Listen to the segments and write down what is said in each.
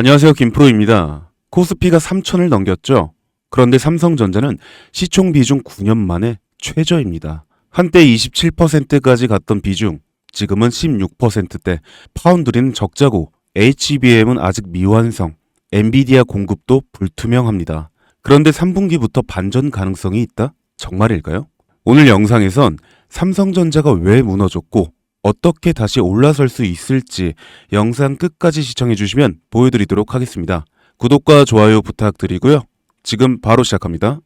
안녕하세요. 김프로입니다. 코스피가 3천을 넘겼죠? 그런데 삼성전자는 시총 비중 9년 만에 최저입니다. 한때 27%까지 갔던 비중, 지금은 16%대, 파운드리는 적자고, HBM은 아직 미완성, 엔비디아 공급도 불투명합니다. 그런데 3분기부터 반전 가능성이 있다? 정말일까요? 오늘 영상에선 삼성전자가 왜 무너졌고, 어떻게 다시 올라설 수 있을지 영상 끝까지 시청해 주시면 보여드리도록 하겠습니다. 구독과 좋아요 부탁드리고요. 지금 바로 시작합니다.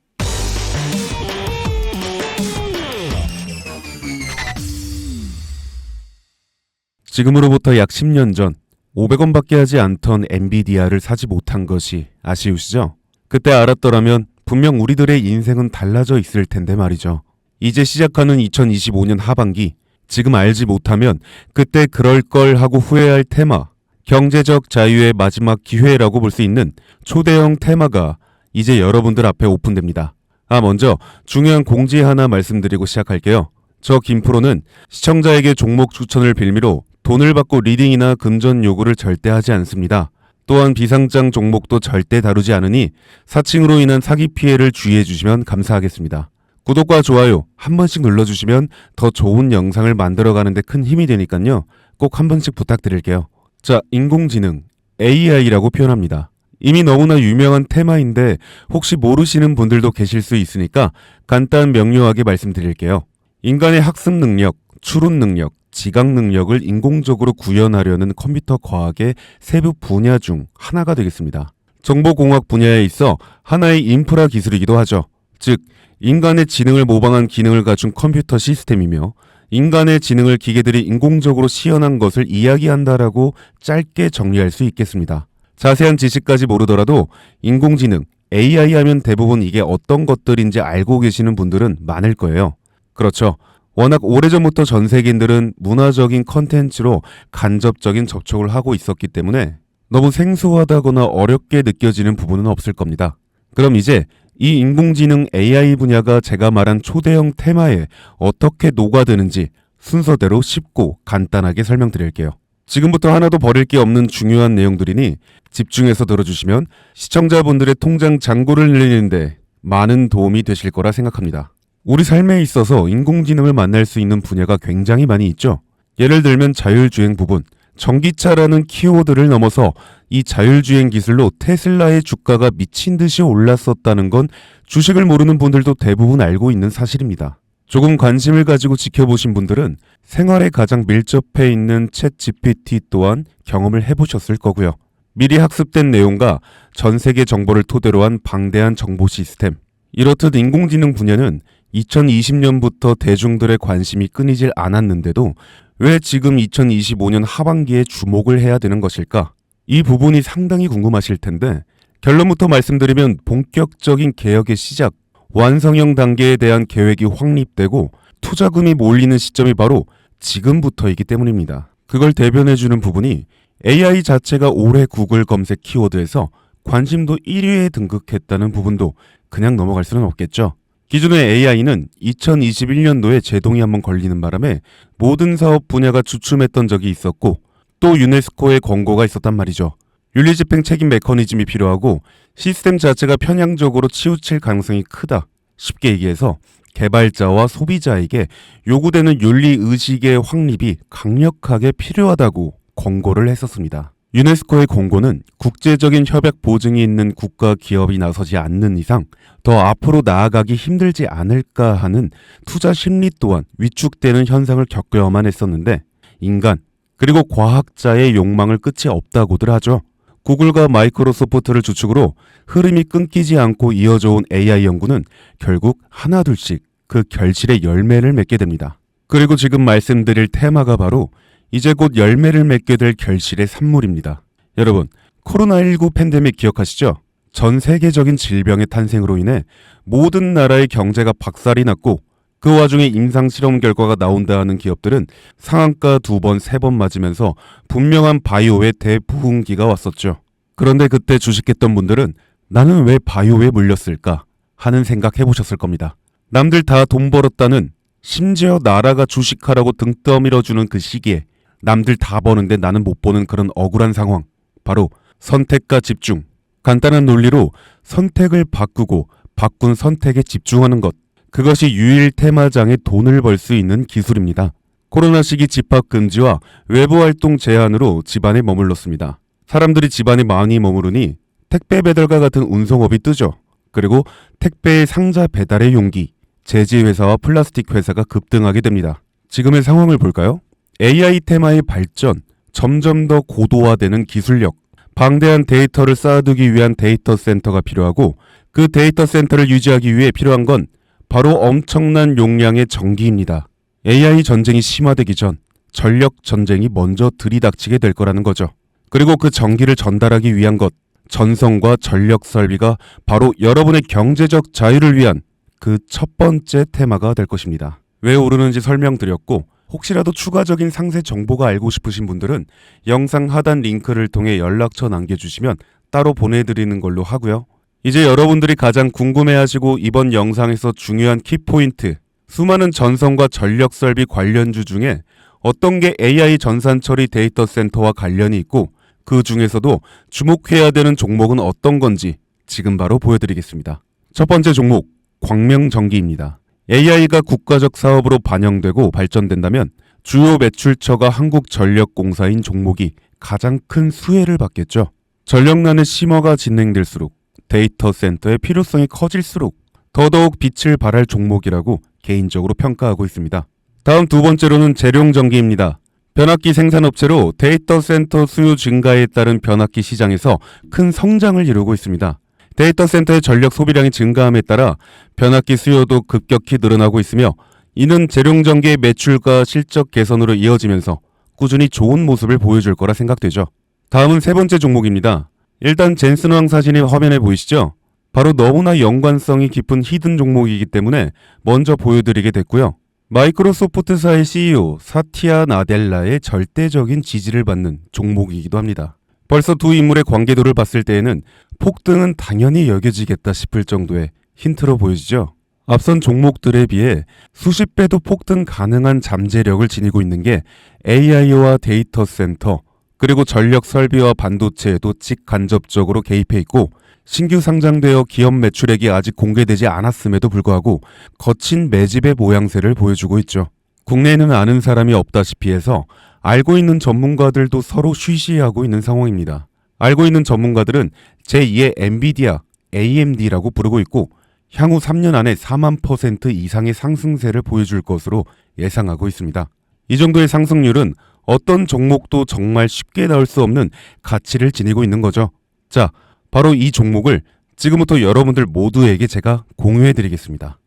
지금으로부터 약 10년 전 500원밖에 하지 않던 엔비디아를 사지 못한 것이 아쉬우시죠? 그때 알았더라면 분명 우리들의 인생은 달라져 있을 텐데 말이죠. 이제 시작하는 2025년 하반기 지금 알지 못하면 그때 그럴 걸 하고 후회할 테마, 경제적 자유의 마지막 기회라고 볼 수 있는 초대형 테마가 이제 여러분들 앞에 오픈됩니다. 아, 먼저 중요한 공지 하나 말씀드리고 시작할게요. 저 김프로는 시청자에게 종목 추천을 빌미로 돈을 받고 리딩이나 금전 요구를 절대 하지 않습니다. 또한 비상장 종목도 절대 다루지 않으니 사칭으로 인한 사기 피해를 주의해 주시면 감사하겠습니다. 구독과 좋아요 한 번씩 눌러주시면 더 좋은 영상을 만들어가는 데 큰 힘이 되니까요. 꼭 한 번씩 부탁드릴게요. 자, 인공지능 AI라고 표현합니다. 이미 너무나 유명한 테마인데 혹시 모르시는 분들도 계실 수 있으니까 간단 명료하게 말씀드릴게요. 인간의 학습 능력, 추론 능력, 지각 능력을 인공적으로 구현하려는 컴퓨터 과학의 세부 분야 중 하나가 되겠습니다. 정보공학 분야에 있어 하나의 인프라 기술이기도 하죠. 즉, 인간의 지능을 모방한 기능을 갖춘 컴퓨터 시스템이며 인간의 지능을 기계들이 인공적으로 시연한 것을 이야기한다라고 짧게 정리할 수 있겠습니다. 자세한 지식까지 모르더라도 인공지능, AI 하면 대부분 이게 어떤 것들인지 알고 계시는 분들은 많을 거예요. 그렇죠. 워낙 오래전부터 전 세계인들은 문화적인 컨텐츠로 간접적인 접촉을 하고 있었기 때문에 너무 생소하다거나 어렵게 느껴지는 부분은 없을 겁니다. 그럼 이제 이 인공지능 AI 분야가 제가 말한 초대형 테마에 어떻게 녹아드는지 순서대로 쉽고 간단하게 설명드릴게요. 지금부터 하나도 버릴 게 없는 중요한 내용들이니 집중해서 들어주시면 시청자분들의 통장 잔고를 늘리는데 많은 도움이 되실 거라 생각합니다. 우리 삶에 있어서 인공지능을 만날 수 있는 분야가 굉장히 많이 있죠. 예를 들면 자율주행 부분, 전기차라는 키워드를 넘어서 이 자율주행 기술로 테슬라의 주가가 미친 듯이 올랐었다는 건 주식을 모르는 분들도 대부분 알고 있는 사실입니다. 조금 관심을 가지고 지켜보신 분들은 생활에 가장 밀접해 있는 챗 GPT 또한 경험을 해보셨을 거고요. 미리 학습된 내용과 전 세계 정보를 토대로 한 방대한 정보 시스템. 이렇듯 인공지능 분야는 2020년부터 대중들의 관심이 끊이질 않았는데도 왜 지금 2025년 하반기에 주목을 해야 되는 것일까? 이 부분이 상당히 궁금하실 텐데 결론부터 말씀드리면 본격적인 개혁의 시작, 완성형 단계에 대한 계획이 확립되고 투자금이 몰리는 시점이 바로 지금부터이기 때문입니다. 그걸 대변해주는 부분이 AI 자체가 올해 구글 검색 키워드에서 관심도 1위에 등극했다는 부분도 그냥 넘어갈 수는 없겠죠. 기존의 AI는 2021년도에 제동이 한번 걸리는 바람에 모든 사업 분야가 주춤했던 적이 있었고 또 유네스코의 권고가 있었단 말이죠. 윤리집행 책임 메커니즘이 필요하고 시스템 자체가 편향적으로 치우칠 가능성이 크다. 쉽게 얘기해서 개발자와 소비자에게 요구되는 윤리 의식의 확립이 강력하게 필요하다고 권고를 했었습니다. 유네스코의 권고는 국제적인 협약 보증이 있는 국가 기업이 나서지 않는 이상 더 앞으로 나아가기 힘들지 않을까 하는 투자 심리 또한 위축되는 현상을 겪어야만 했었는데 인간 그리고 과학자의 욕망을 끝이 없다고들 하죠. 구글과 마이크로소프트를 주축으로 흐름이 끊기지 않고 이어져 온 AI 연구는 결국 하나둘씩 그 결실의 열매를 맺게 됩니다. 그리고 지금 말씀드릴 테마가 바로 이제 곧 열매를 맺게 될 결실의 산물입니다. 여러분, 코로나19 팬데믹 기억하시죠? 전 세계적인 질병의 탄생으로 인해 모든 나라의 경제가 박살이 났고 그 와중에 임상 실험 결과가 나온다 하는 기업들은 상한가 두 번, 세 번 맞으면서 분명한 바이오의 대부흥기가 왔었죠. 그런데 그때 주식했던 분들은 나는 왜 바이오에 물렸을까 하는 생각 해보셨을 겁니다. 남들 다 돈 벌었다는 심지어 나라가 주식하라고 등 떠밀어주는 그 시기에 남들 다 버는데 나는 못 보는 그런 억울한 상황. 바로 선택과 집중. 간단한 논리로 선택을 바꾸고 바꾼 선택에 집중하는 것. 그것이 유일 테마장에 돈을 벌 수 있는 기술입니다. 코로나 시기 집합 금지와 외부 활동 제한으로 집안에 머물렀습니다. 사람들이 집안에 많이 머무르니 택배 배달과 같은 운송업이 뜨죠. 그리고 택배의 상자 배달의 용기, 제지 회사와 플라스틱 회사가 급등하게 됩니다. 지금의 상황을 볼까요? AI 테마의 발전, 점점 더 고도화되는 기술력, 방대한 데이터를 쌓아두기 위한 데이터 센터가 필요하고 그 데이터 센터를 유지하기 위해 필요한 건 바로 엄청난 용량의 전기입니다. AI 전쟁이 심화되기 전 전력 전쟁이 먼저 들이닥치게 될 거라는 거죠. 그리고 그 전기를 전달하기 위한 것, 전성과 전력 설비가 바로 여러분의 경제적 자유를 위한 그 첫 번째 테마가 될 것입니다. 왜 오르는지 설명드렸고, 혹시라도 추가적인 상세 정보가 알고 싶으신 분들은 영상 하단 링크를 통해 연락처 남겨주시면 따로 보내드리는 걸로 하고요. 이제 여러분들이 가장 궁금해하시고 이번 영상에서 중요한 키포인트, 수많은 전성과 전력 설비 관련주 중에 어떤 게 AI 전산 처리 데이터 센터와 관련이 있고 그 중에서도 주목해야 되는 종목은 어떤 건지 지금 바로 보여드리겠습니다. 첫 번째 종목, 광명전기입니다. AI가 국가적 사업으로 반영되고 발전된다면 주요 매출처가 한국전력공사인 종목이 가장 큰 수혜를 받겠죠. 전력난의 심화가 진행될수록 데이터 센터의 필요성이 커질수록 더더욱 빛을 발할 종목이라고 개인적으로 평가하고 있습니다. 다음 두 번째로는 재룡전기입니다. 변압기 생산업체로 데이터 센터 수요 증가에 따른 변압기 시장에서 큰 성장을 이루고 있습니다. 데이터 센터의 전력 소비량이 증가함에 따라 변압기 수요도 급격히 늘어나고 있으며 이는 재룡전기의 매출과 실적 개선으로 이어지면서 꾸준히 좋은 모습을 보여줄 거라 생각되죠. 다음은 세 번째 종목입니다. 일단 젠슨 왕 사진이 화면에 보이시죠? 바로 너무나 연관성이 깊은 히든 종목이기 때문에 먼저 보여드리게 됐고요. 마이크로소프트사의 CEO 사티아 나델라의 절대적인 지지를 받는 종목이기도 합니다. 벌써 두 인물의 관계도를 봤을 때에는 폭등은 당연히 여겨지겠다 싶을 정도의 힌트로 보여지죠. 앞선 종목들에 비해 수십 배도 폭등 가능한 잠재력을 지니고 있는 게 AI와 데이터 센터, 그리고 전력 설비와 반도체에도 직간접적으로 개입해 있고 신규 상장되어 기업 매출액이 아직 공개되지 않았음에도 불구하고 거친 매집의 모양새를 보여주고 있죠. 국내에는 아는 사람이 없다시피 해서 알고 있는 전문가들도 서로 쉬쉬하고 있는 상황입니다. 알고 있는 전문가들은 제2의 엔비디아, AMD라고 부르고 있고 향후 3년 안에 4만 퍼센트 이상의 상승세를 보여줄 것으로 예상하고 있습니다. 이 정도의 상승률은 어떤 종목도 정말 쉽게 나올 수 없는 가치를 지니고 있는 거죠. 자, 바로 이 종목을 지금부터 여러분들 모두에게 제가 공유해 드리겠습니다.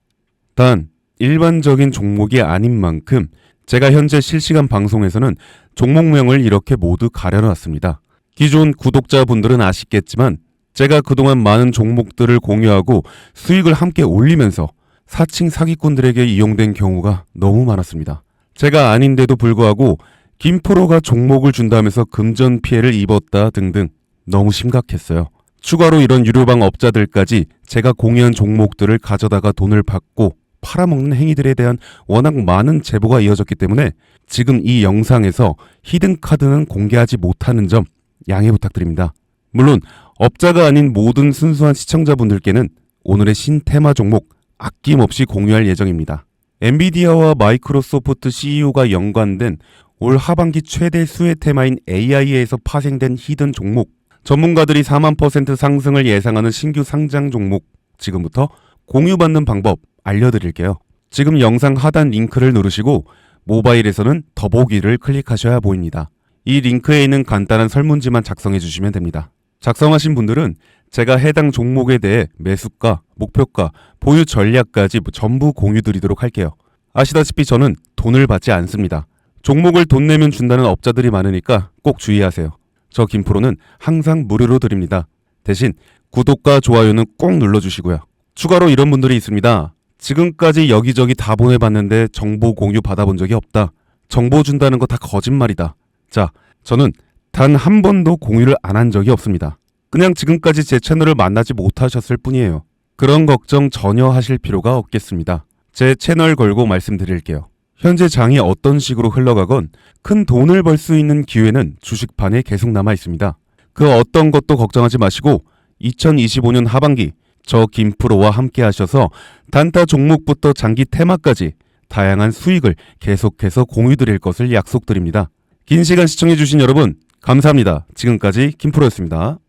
단, 일반적인 종목이 아닌 만큼 제가 현재 실시간 방송에서는 종목명을 이렇게 모두 가려놨습니다. 기존 구독자분들은 아시겠지만 제가 그동안 많은 종목들을 공유하고 수익을 함께 올리면서 사칭 사기꾼들에게 이용된 경우가 너무 많았습니다. 제가 아닌데도 불구하고 김프로가 종목을 준다면서 금전 피해를 입었다 등등 너무 심각했어요. 추가로 이런 유료방 업자들까지 제가 공유한 종목들을 가져다가 돈을 받고 팔아먹는 행위들에 대한 워낙 많은 제보가 이어졌기 때문에 지금 이 영상에서 히든 카드는 공개하지 못하는 점 양해 부탁드립니다. 물론 업자가 아닌 모든 순수한 시청자분들께는 오늘의 신테마 종목 아낌없이 공유할 예정입니다. 엔비디아와 마이크로소프트 CEO가 연관된 올 하반기 최대 수혜 테마인 AI에서 파생된 히든 종목, 전문가들이 4만 퍼센트 상승을 예상하는 신규 상장 종목, 지금부터 공유받는 방법 알려드릴게요. 지금 영상 하단 링크를 누르시고 모바일에서는 더보기를 클릭하셔야 보입니다. 이 링크에 있는 간단한 설문지만 작성해 주시면 됩니다. 작성하신 분들은 제가 해당 종목에 대해 매수가, 목표가, 보유 전략까지 전부 공유 드리도록 할게요. 아시다시피 저는 돈을 받지 않습니다. 종목을 돈 내면 준다는 업자들이 많으니까 꼭 주의하세요. 저 김프로는 항상 무료로 드립니다. 대신 구독과 좋아요는 꼭 눌러주시고요. 추가로 이런 분들이 있습니다. 지금까지 여기저기 다 보내봤는데 정보 공유 받아본 적이 없다. 정보 준다는 거 다 거짓말이다. 자, 저는 단 한 번도 공유를 안 한 적이 없습니다. 그냥 지금까지 제 채널을 만나지 못하셨을 뿐이에요. 그런 걱정 전혀 하실 필요가 없겠습니다. 제 채널 걸고 말씀드릴게요. 현재 장이 어떤 식으로 흘러가건 큰 돈을 벌 수 있는 기회는 주식판에 계속 남아 있습니다. 그 어떤 것도 걱정하지 마시고 2025년 하반기 저 김프로와 함께 하셔서 단타 종목부터 장기 테마까지 다양한 수익을 계속해서 공유 드릴 것을 약속드립니다. 긴 시간 시청해주신 여러분, 감사합니다. 지금까지 김프로였습니다.